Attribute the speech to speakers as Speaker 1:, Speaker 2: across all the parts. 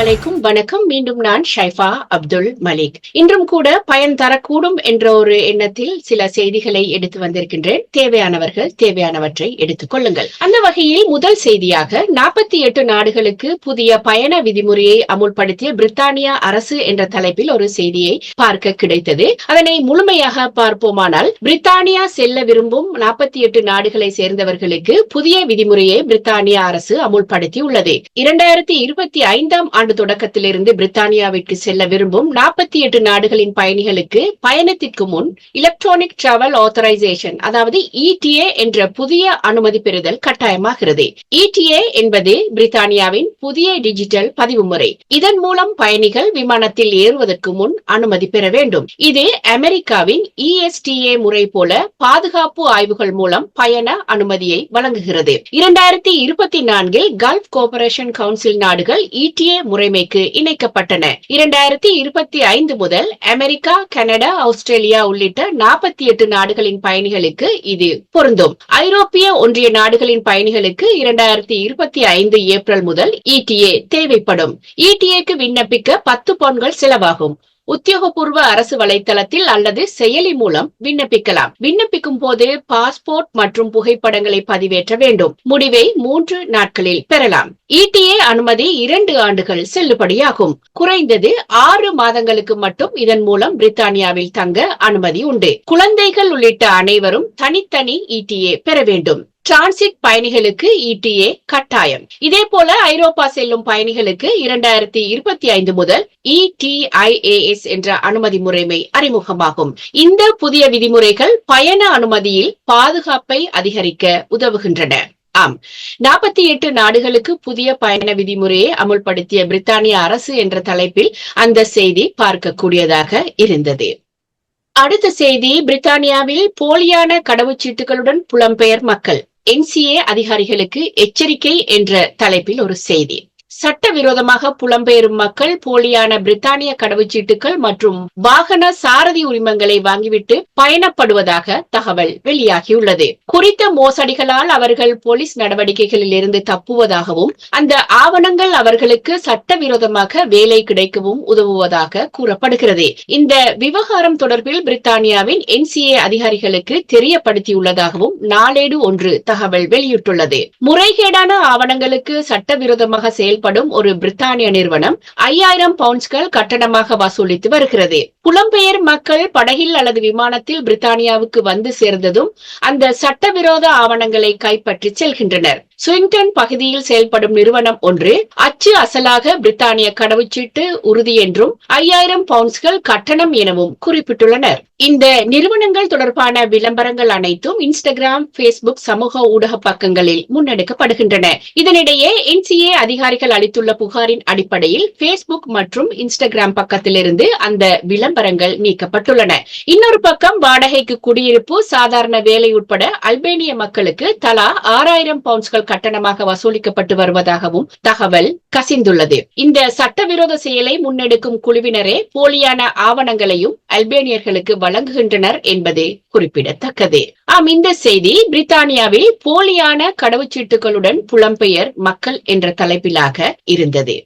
Speaker 1: அலைக்கும் வணக்கம். மீண்டும் நான் ஷைஃபா அப்துல் மலிக். இன்றும் கூட பயன் தரக்கூடும் என்ற ஒரு எண்ணத்தில் சில செய்திகளை எடுத்து வந்திருக்கின்றேன். தேவையானவர்கள் தேவையானவற்றை எடுத்துக் கொள்ளுங்கள். அந்த வகையில் முதல் செய்தியாக நாற்பத்தி எட்டு நாடுகளுக்கு புதிய பயண விதிமுறையை அமுல்படுத்திய பிரித்தானியா அரசு என்ற தலைப்பில் ஒரு செய்தியை பார்க்க கிடைத்தது. அதனை முழுமையாக பார்ப்போமானால் பிரித்தானியா செல்ல விரும்பும் நாற்பத்தி எட்டு நாடுகளை சேர்ந்தவர்களுக்கு புதிய விதிமுறையை பிரித்தானியா அரசு அமுல்படுத்தி உள்ளது இரண்டாயிரத்தி இருபத்தி ஐந்தாம் ஆண்டு ஆண்டு தொடக்கத்திலிருந்து பிரித்தானியாவிற்கு செல்ல விரும்பும் நாற்பத்தி எட்டு நாடுகளின் பயணிகளுக்கு பயணத்திற்கு முன் எலக்ட்ரானிக் டிராவல் ஆத்தரைசேஷன் அதாவது இடிஏ என்ற புதிய அனுமதி பெறுதல் கட்டாயமாகிறது. இடிஏ என்பது பிரித்தானியாவின் புதிய டிஜிட்டல் பதிவு முறை. இதன் மூலம் பயணிகள் விமானத்தில் ஏறுவதற்கு முன் அனுமதி பெற வேண்டும். இது அமெரிக்காவின் இஎஸ்டிஏ முறை போல பாதுகாப்பு ஆய்வுகள் மூலம் பயண அனுமதியை வழங்குகிறது. இரண்டாயிரத்தி இருபத்தி நான்கில் கல்ஃப் கோபரேஷன் கவுன்சில் நாடுகள் இடிஏ முறை முறைமைக்கு இணைக்கப்பட்டன. இரண்டாயிரத்தி இருபத்தி ஐந்து முதல் அமெரிக்கா கனடா ஆஸ்திரேலியா உள்ளிட்ட நாற்பத்தி எட்டு நாடுகளின் பயணிகளுக்கு இது பொருந்தும். ஐரோப்பிய ஒன்றிய நாடுகளின் பயணிகளுக்கு இரண்டாயிரத்தி இருபத்தி ஐந்து ஏப்ரல் முதல் இடிஏ தேவைப்படும். இடிஏக்கு விண்ணப்பிக்க பத்து பவுன்கள் செலவாகும். உத்தியோகபூர்வ அரசு வலைத்தளத்தில் அல்லது செயலி மூலம் விண்ணப்பிக்கலாம். விண்ணப்பிக்கும் போது பாஸ்போர்ட் மற்றும் புகைப்படங்களை பதிவேற்ற வேண்டும். முடிவை மூன்று நாட்களில் பெறலாம். இடிஏ அனுமதி இரண்டு ஆண்டுகள் செல்லுபடியாகும். குறைந்தது ஆறு மாதங்களுக்கு மட்டும் இதன் மூலம் பிரித்தானியாவில் தங்க அனுமதி உண்டு. குழந்தைகள் உள்ளிட்ட அனைவரும் தனித்தனி இடிஏ பெற வேண்டும். டிரான்சிட் பயணிகளுக்கு இடிஏ கட்டாயம். இதே போல ஐரோப்பா செல்லும் பயணிகளுக்கு இரண்டாயிரத்தி இருபத்தி ஐந்து முதல் இடிஐஏஎஸ் என்ற அனுமதி முறைமை அறிமுகமாகும். இந்த புதிய விதிமுறைகள் பயண அனுமதியில் பாதுகாப்பை அதிகரிக்க உதவுகின்றன. ஆம். நாற்பத்தி எட்டு நாடுகளுக்கு புதிய பயண விதிமுறையை அமுல்படுத்திய பிரித்தானிய அரசு என்ற தலைப்பில் அந்த செய்தி பார்க்கக்கூடியதாக இருந்தது. அடுத்த செய்தி பிரித்தானியாவில் போலியான கடவுச்சீட்டுகளுடன் புலம்பெயர் மக்கள். என்சிஏ அதிகாரிகளுக்கு எச்சரிக்கை என்ற தலைப்பில் ஒரு செய்தி. சட்டவிரோதமாக புலம்பெயரும் மக்கள் போலியான பிரித்தானிய கடவுச்சீட்டுகள் மற்றும் வாகன சாரதி உரிமங்களை வாங்கிவிட்டு பயணப்படுவதாக தகவல் வெளியாகியுள்ளது. குறித்த மோசடிகளால் அவர்கள் போலீஸ் நடவடிக்கைகளில் இருந்து தப்புவதாகவும் அந்த ஆவணங்கள் அவர்களுக்கு சட்டவிரோதமாக வேலை கிடைக்கவும் உதவுவதாக கூறப்படுகிறது. இந்த விவகாரம் தொடர்பில் பிரித்தானியாவின் என்சிஏ அதிகாரிகளுக்கு தெரியப்படுத்தியுள்ளதாகவும் நாளேடு ஒன்று தகவல் வெளியிட்டுள்ளது. முறைகேடான ஆவணங்களுக்கு சட்டவிரோதமாக செயல்படும் ஒரு பிரித்தானிய நிறுவனம் ஐயாயிரம் பவுண்ட்ஸ்கள் கட்டணமாக வசூலித்து வருகிறது. புலம்பெயர் மக்கள் படகில் அல்லது விமானத்தில் பிரித்தானியாவுக்கு வந்து சேர்ந்ததும் அந்த சட்டவிரோத ஆவணங்களை கைப்பற்றி செல்கின்றனர். ஸ்விங்டன் பகுதியில் செயல்படும் நிறுவனம் ஒன்று அச்சு அசலாக பிரித்தானிய கடவுச்சீட்டு உறுதி என்றும் ஐயாயிரம் பவுண்ட்ஸ்கள் கட்டணம் எனவும் குறிப்பிட்டுள்ளனர். இந்த நிறுவனங்கள் தொடர்பான விளம்பரங்கள் அனைத்தும் இன்ஸ்டாகிராம் பேஸ்புக் சமூக ஊடக பக்கங்களில் முன்னெடுக்கப்படுகின்றன. இதனிடையே என்சிஏ அதிகாரிகள் அளித்துள்ள புகாரின் அடிப்படையில் பேஸ்புக் மற்றும் இன்ஸ்டாகிராம் பக்கத்திலிருந்து அந்த விளம்பரங்கள் நீக்கப்பட்டுள்ளன. இன்னொரு பக்கம் வாடகைக்கு குடியிருப்பு சாதாரண வேலை உட்பட அல்பேனிய மக்களுக்கு தலா ஆறாயிரம் பவுண்ட்ஸ்கள் கட்டணமாக வசூலிக்கப்பட்டு வருவதாகவும் தகவல் கசிந்துள்ளது. இந்த சட்டவிரோத செயலை முன்னெடுக்கும் குழுவினரே போலியான ஆவணங்களையும் அல்பேனியர்களுக்கு வழங்குகின்றனர் என்பது குறிப்பிடத்தக்கது. ஆம் இந்த செய்தி பிரித்தானியாவில் போலியான கடவுச்சீட்டுகளுடன் புலம்பெயர் மக்கள் என்ற தலைப்பிலாக இருந்தது.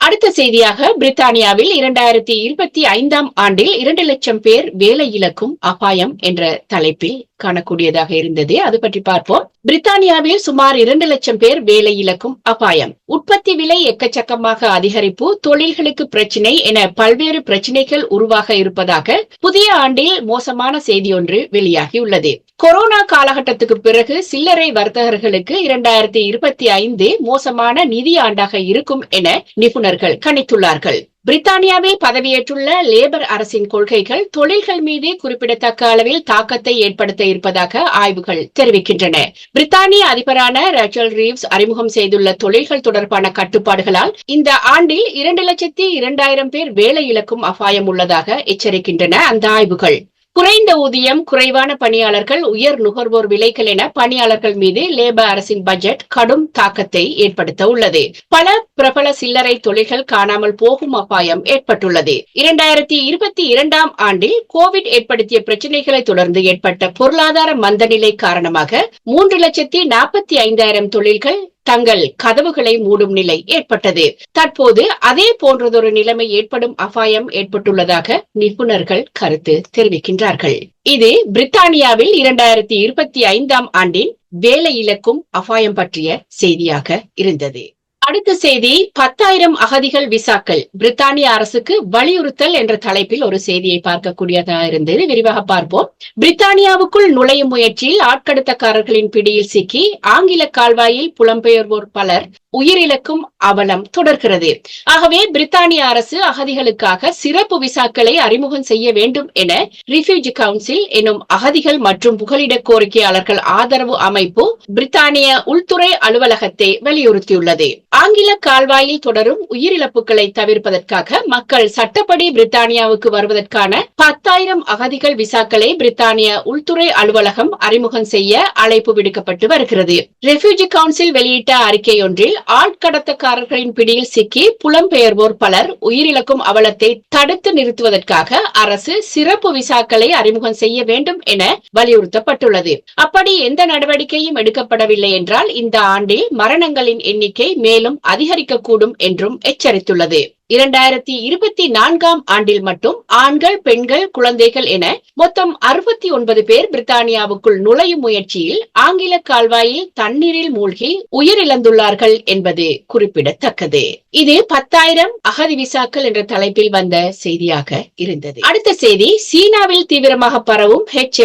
Speaker 1: அடுத்த செய்தியாக பிரித்தானியாவில் இரண்டாயிரத்தி இருபத்தி ஐந்தாம் ஆண்டில் இரண்டு லட்சம் பேர் வேலை இழக்கும் அபாயம் என்ற தலைப்பில் காணக்கூடியதாக இருந்தது. அது பற்றி பார்ப்போம். பிரித்தானியாவில் சுமார் இரண்டு லட்சம் பேர் வேலை இழக்கும் அபாயம். உற்பத்தி விலை எக்கச்சக்கமாக அதிகரிப்பு தொழில்களுக்கு பிரச்சினை என பல்வேறு பிரச்சினைகள் உருவாக இருப்பதாக புதிய ஆண்டில் மோசமான செய்தி ஒன்று வெளியாகியுள்ளது. கொரோனா காலகட்டத்துக்கு பிறகு சில்லறை வர்த்தகர்களுக்கு இரண்டாயிரத்தி இருபத்தி ஐந்து மோசமான நிதி ஆண்டாக இருக்கும் என நிபுணர்கள் கணித்துள்ளார்கள். பிரித்தானியாவில் பதவியேற்றுள்ள லேபர் அரசின் கொள்கைகள் தொழில்கள் மீது குறிப்பிடத்தக்க அளவில் தாக்கத்தை ஏற்படுத்த இருப்பதாக ஆய்வுகள் தெரிவிக்கின்றன. பிரித்தானிய அதிபரான ரேச்சல் ரீவ்ஸ் அறிமுகம் செய்துள்ள தொழில்கள் தொடர்பான கட்டுப்பாடுகளால் இந்த ஆண்டில் இரண்டு லட்சத்தி இரண்டாயிரம் பேர் வேலை இழக்கும் அபாயம் உள்ளதாக எச்சரிக்கின்றன அந்த ஆய்வுகள். குறைந்த ஊதியம் குறைவான பணியாளர்கள் உயர் நுகர்வோர் விலைகள் என பணியாளர்கள் மீது லேபர் அரசின் பட்ஜெட் கடும் தாக்கத்தை ஏற்படுத்த உள்ளது. பல பிரபல சில்லறை தொழில்கள் காணாமல் போகும் அபாயம் ஏற்பட்டுள்ளது. இரண்டாயிரத்தி இருபத்தி இரண்டாம் ஆண்டில் கோவிட் ஏற்படுத்திய பிரச்சனைகளை தொடர்ந்து ஏற்பட்ட பொருளாதார மந்தநிலை காரணமாக மூன்று லட்சத்தி நாற்பத்தி ஐந்தாயிரம் தொழில்கள் தங்கள் கதவுகளை மூடும் நிலை ஏற்பட்டது. தற்போது அதே போன்றதொரு நிலைமை ஏற்படும் அபாயம் ஏற்பட்டுள்ளதாக நிபுணர்கள் கருத்து தெரிவிக்கின்றார்கள். இது பிரித்தானியாவில் இரண்டாயிரத்தி இருபத்தி ஐந்தாம் ஆண்டின் வேலை இழக்கும் அபாயம் பற்றிய செய்தியாக இருந்தது. அடுத்த செய்தி பத்தாயிரம் அகதிகள் விசாக்கள். பிரித்தானிய அரசுக்கு வலியுறுத்தல் என்ற தலைப்பில் ஒரு செய்தியை பார்க்கக்கூடியதா இருந்தது. விரிவாக பார்ப்போம். பிரித்தானியாவுக்குள் நுழையும் முயற்சியில் ஆட்கடத்தக்காரர்களின் பிடியில் சிக்கி ஆங்கில கால்வாயில் புலம்பெயர்வோர் பலர் உயிரிழக்கும் அவலம் தொடர்கிறது. ஆகவே பிரித்தானிய அரசு அகதிகளுக்காக சிறப்பு விசாக்களை அறிமுகம் செய்ய வேண்டும் என ரிஃப்யூஜி கவுன்சில் எனும் அகதிகள் மற்றும் புகலிட கோரிக்கையாளர்கள் ஆதரவு அமைப்பு பிரித்தானிய உள்துறை அலுவலகத்தை வலியுறுத்தியுள்ளது. ஆங்கில கால்வாயில் தொடரும் உயிரிழப்புகளை தவிர்ப்பதற்காக மக்கள் சட்டப்படி பிரித்தானியாவுக்கு வருவதற்கான பத்தாயிரம் அகதிகள் விசாக்களை பிரித்தானிய உள்துறை அலுவலகம் அறிமுகம் செய்ய அழைப்பு விடுக்கப்பட்டு வருகிறது. ரெஃப்யூஜி கவுன்சில் வெளியிட்ட அறிக்கை ஒன்றில் ஆட்கடத்தக்காரர்களின் பிடியில் சிக்கி புலம்பெயர்வோர் பலர் உயிரிழக்கும் அவலத்தை தடுத்து நிறுத்துவதற்காக அரசு சிறப்பு விசாக்களை அறிமுகம் செய்ய வேண்டும் என வலியுறுத்தப்பட்டுள்ளது. அப்படி எந்த நடவடிக்கையும் எடுக்கப்படவில்லை என்றால் இந்த ஆண்டில் மரணங்களின் எண்ணிக்கை மேலும் அதிகரிக்கக்கூடும் என்றும் எச்சரித்துள்ளது. இரண்டாயிரத்தி இருபத்தி நான்காம் ஆண்டில் மட்டும் ஆண்கள் பெண்கள் குழந்தைகள் என மொத்தம் அறுபத்தி ஒன்பது பேர் பிரித்தானியாவுக்குள் நுழையும் முயற்சியில் ஆங்கில கால்வாயில் தண்ணீரில் மூழ்கி உயிரிழந்துள்ளார்கள் என்பது குறிப்பிடத்தக்கது. இது பத்தாயிரம் அகதி விசாக்கள் என்ற தலைப்பில் வந்த செய்தியாக இருந்தது. அடுத்த செய்தி சீனாவில் தீவிரமாக பரவும் ஹெச்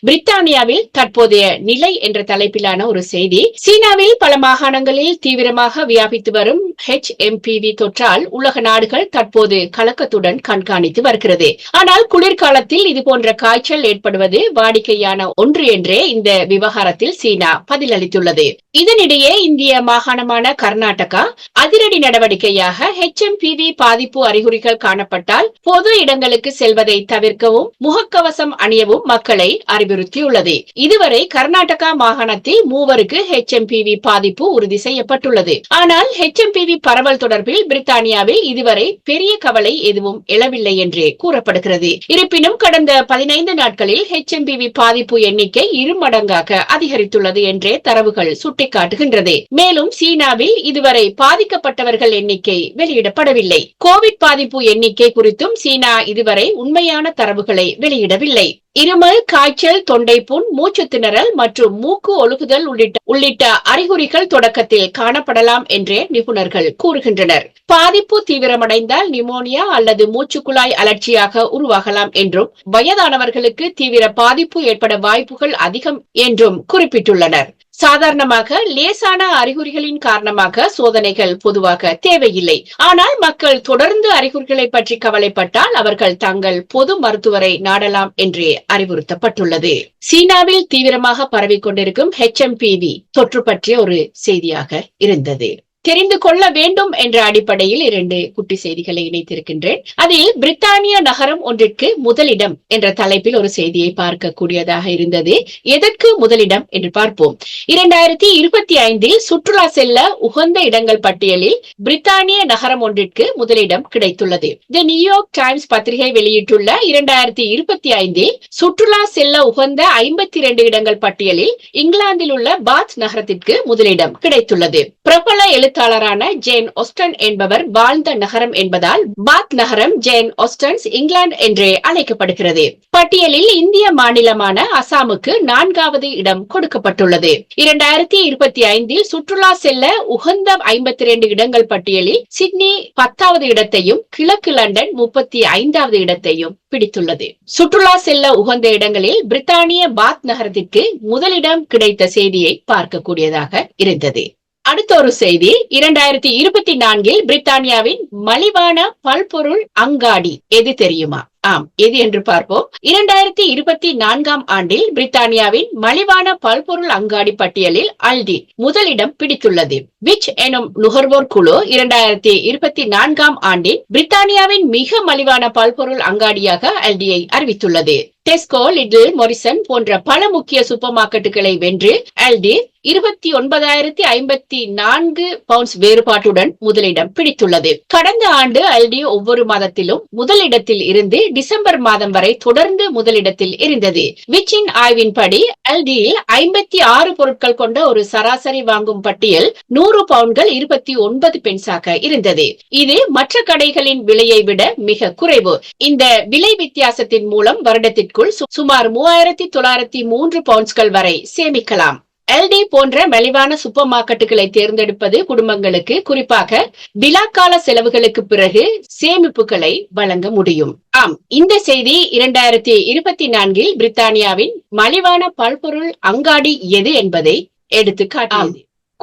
Speaker 1: பிரித்தானியாவில் தற்போதைய நிலை என்ற தலைப்பிலான ஒரு செய்தி சீனாவில் பல மாகாணங்களில் தீவிரமாக வியாபித்து வரும் ஹெச் தொற்றால் உலக உலக நாடுகள் தற்போது கலக்கத்துடன் கண்காணித்து வருகிறது. ஆனால் குளிர்காலத்தில் இது போன்ற காய்ச்சல் ஏற்படுவது வாடிக்கையான ஒன்று என்றே இந்த விவகாரத்தில் சீனா பதிலளித்துள்ளது. இதனிடையே இந்திய மாகாணமான கர்நாடகா அதிரடி நடவடிக்கையாக ஹெச் எம் ஹெச்எம்பிவி பாதிப்பு அறிகுறிகள் காணப்பட்டால் பொது இடங்களுக்கு செல்வதை தவிர்க்கவும் முகக்கவசம் அணியவும் மக்களை அறிவுறுத்தியுள்ளது. இதுவரை கர்நாடகா மாகாணத்தில் மூவருக்கு ஹெச் ஹெச்எம்பிவி பாதிப்பு உறுதி செய்யப்பட்டுள்ளது. ஆனால் ஹெச் ஹெச்எம்பிவி பரவல் தொடர்பில் பிரித்தானியாவில் இதுவரை பெரிய கவலை எதுவும் எழவில்லை என்றே கூறப்படுகிறது. இருப்பினும் கடந்த பதினைந்து நாட்களில் ஹெச்எம்பிவி பாதிப்பு எண்ணிக்கை இருமடங்காக அதிகரித்துள்ளது என்றே தரவுகள் சுட்டிக்காட்டுகின்றது. மேலும் சீனாவில் இதுவரை பாதிக்கப்பட்டவர்கள் எண்ணிக்கை வெளியிடப்படவில்லை. கோவிட் பாதிப்பு எண்ணிக்கை குறித்தும் சீனா இதுவரை உண்மையான தரவுகளை வெளியிடவில்லை. இருமல் காய்ச்சல் தொண்டை புண் மூச்சு திணறல் மற்றும் மூக்கு ஒழுகுதல் உள்ளிட்ட உள்ளிட்ட அறிகுறிகள் தொடக்கத்தில் காணப்படலாம் என்றே நிபுணர்கள் கூறுகின்றனர். பாதிப்பு தீவிரமடைந்தால் நிமோனியா அல்லது மூச்சுக்குழாய் அலர்ச்சியாக உருவாகலாம் என்றும் வயதானவர்களுக்கு தீவிர பாதிப்பு ஏற்பட வாய்ப்புகள் அதிகம் என்றும் குறிப்பிட்டுள்ளனர். சாதாரணமாக லேசான அறிகுறிகளின் காரணமாக சோதனைகள் பொதுவாக தேவையில்லை. ஆனால் மக்கள் தொடர்ந்து அறிகுறிகளை பற்றி கவலைப்பட்டால் அவர்கள் தங்கள் பொது மருத்துவரை நாடலாம் என்றே அறிவுறுத்தப்பட்டுள்ளது. சீனாவில் தீவிரமாக பரவிக் கொண்டிருக்கும் ஹெச்எம்பிவி தொற்று பற்றிய ஒரு செய்தியாக இருந்தது. தெரிந்து கொள்ள வேண்டும் என்ற அடிப்படையில் இரண்டு குட்டி செய்திகளை இணைத்திருக்கின்றேன். அதில் பிரித்தானிய நகரம் ஒன்றிற்கு முதலிடம் என்ற தலைப்பில் ஒரு செய்தியை பார்க்கக்கூடியதாக இருந்தது. எதற்கு முதலிடம் என்று பார்ப்போம். இரண்டாயிரத்தி இருபத்தி ஐந்தில் சுற்றுலா செல்ல உகந்த இடங்கள் பட்டியலில் பிரித்தானிய நகரம் ஒன்றிற்கு முதலிடம் கிடைத்துள்ளது. தி நியூயார்க் டைம்ஸ் பத்திரிகை வெளியிட்டுள்ள இரண்டாயிரத்தி இருபத்தி ஐந்தில் சுற்றுலா செல்ல உகந்த ஐம்பத்தி இரண்டு இடங்கள் பட்டியலில் இங்கிலாந்தில் உள்ள பாத் நகரத்திற்கு முதலிடம் கிடைத்துள்ளது. பிரபல எழுத்தாளரான ஜேன் ஒஸ்டன் என்பவர் வாழ்ந்த நகரம் என்பதால் பாத் நகரம் ஜேன் ஒஸ்டன்ஸ் இங்கிலாந்து என்றே அழைக்கப்படுகிறது. பட்டியலில் இந்திய மாநிலமான அசாமுக்கு நான்காவது இடம் கொடுக்கப்பட்டுள்ளது. இரண்டாயிரத்தி இருபத்தி ஐந்தில் சுற்றுலா செல்ல உகந்த ஐம்பத்தி இரண்டு இடங்கள் பட்டியலில் சிட்னி பத்தாவது இடத்தையும் கிழக்கு லண்டன் முப்பத்தி ஐந்தாவது இடத்தையும் பிடித்துள்ளது. சுற்றுலா செல்ல உகந்த இடங்களில் பிரித்தானிய பாத் நகரத்திற்கு முதலிடம் கிடைத்த செய்தியை பார்க்கக்கூடியதாக இருந்தது. அடுத்த ஒரு செய்தி. இரண்டாயிரத்தி இருபத்தி நான்கில் பிரித்தானியாவின் மலிவான பல்பொருள் அங்காடி எது தெரியுமா? ஆம் எது என்று பார்ப்போம். இரண்டாயிரத்தி இருபத்தி நான்காம் ஆண்டில் பிரித்தானியாவின் மலிவான பல்பொருள் அங்காடி பட்டியலில் அல்டி முதலிடம் பிடித்துள்ளது. விச் எனும் நுகர்வோர் குழு இரண்டாயிரத்தி இருபத்தி நான்காம் ஆண்டில் பிரித்தானியாவின் மிக மலிவான பல்பொருள் அங்காடியாக அல்டியை அறிவித்துள்ளது. டெஸ்கோ லிட்டில் மொரிசன் போன்ற பல முக்கிய சூப்பர் மார்க்கெட்டுகளை வென்று அல்டி இருபத்தி ஒன்பதாயிரத்தி ஐம்பத்தி நான்கு பவுண்ட்ஸ் வேறுபாட்டுடன் முதலிடம் பிடித்துள்ளது. கடந்த ஆண்டு அல்டி ஒவ்வொரு மாதத்திலும் முதலிடத்தில் இருந்து டிசம்பர் மாதம் வரை தொடர்ந்து முதலிடத்தில் இருந்தது. விச்சின் ஆய்வின்படி அல்டியில் ஐம்பத்தி ஆறு பொருட்கள் கொண்ட ஒரு சராசரி வாங்கும் பட்டியல் நூறு நூறு பவுண்ட்கள் இருபத்தி ஒன்பது பென்ஸாக இருந்தது. இது மற்ற கடைகளின் விலையை விட மிக குறைவு. இந்த விலை வித்தியாசத்தின் மூலம் வருடத்திற்குள் சுமார் மூவாயிரத்தி தொள்ளாயிரத்தி மூன்று பவுண்ட்ஸ்கள் வரை சேமிக்கலாம். எல்டி போன்ற மலிவான சூப்பர் மார்க்கெட்டுகளை தேர்ந்தெடுப்பது குடும்பங்களுக்கு குறிப்பாக விழாக்கால செலவுகளுக்கு பிறகு சேமிப்புகளை வழங்க முடியும். ஆம் இந்த செய்தி இரண்டாயிரத்தி இருபத்தி நான்கில் பிரித்தானியாவின் மலிவான பல்பொருள் அங்காடி எது என்பதை எடுத்து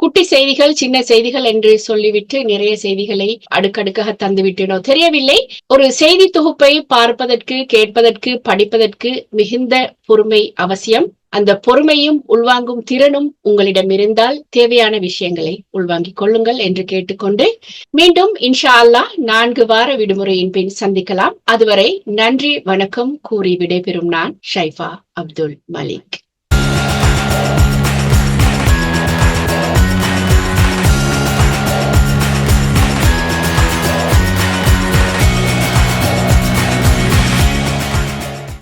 Speaker 1: குட்டி செய்திகள் சின்ன செய்திகள் என்று சொல்லிவிட்டு நிறைய செய்திகளை அடுக்கடுக்காக தந்துவிட்டேனோ தெரியவில்லை. ஒரு செய்தி தொகுப்பை பார்ப்பதற்கு கேட்பதற்கு படிப்பதற்கு மிகுந்த பொறுமை அவசியம். அந்த பொறுமையும் உள்வாங்கும் திறனும் உங்களிடம் இருந்தால் தேவையான விஷயங்களை உள்வாங்கிக் கொள்ளுங்கள் என்று கேட்டுக்கொண்டு மீண்டும் இன்ஷா அல்லாஹ் நான்கு வார விடுமுறையின் பின் சந்திக்கலாம். அதுவரை நன்றி வணக்கம் கூறி விடைபெறும் நான் ஷைஃபா அப்துல் மலிக்.